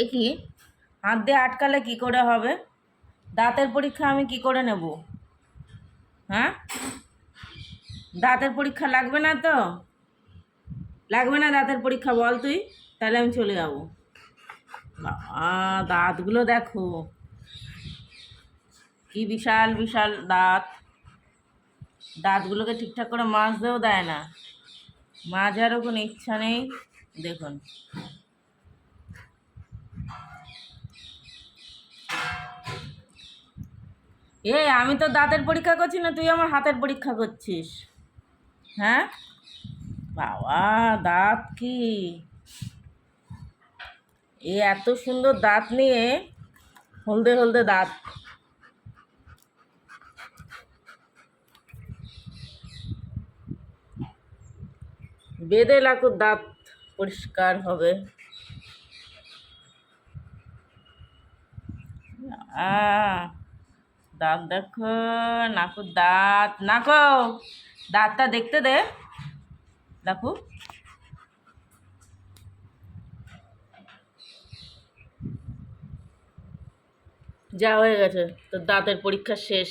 এ কি হাত দিয়ে আটকালে কি করে হবে? দাঁতের পরীক্ষা আমি কি করে নেব? হ্যাঁ? দাঁতের পরীক্ষা লাগবে না তো? লাগবে না দাঁতের পরীক্ষা বল তুই, তাহলে আমি চলে যাব। দাঁতগুলো দেখো। কি বিশাল বিশাল দাঁত। দাঁতগুলোকে ঠিকঠাক করে মাজতেও দেয় না। মাজারও কোনো ইচ্ছা নেই। দেখুন। এ আমি তো দাঁতের পরীক্ষা করছি না তুই আমার হাতের পরীক্ষা করছিস। হ্যাঁ? বাবা দাঁত কি? এ এত সুন্দর দাঁত নিয়ে হলদে হলদে দাঁত। বেঁধে লাকুর দাঁত পরিষ্কার হবে। আহ, দাঁত দেখো, নাকু দাঁত, নাকো, দাঁতটা দেখতে দে। দেখো। যা হয়ে গেছে তো দাঁতের পরীক্ষা শেষ।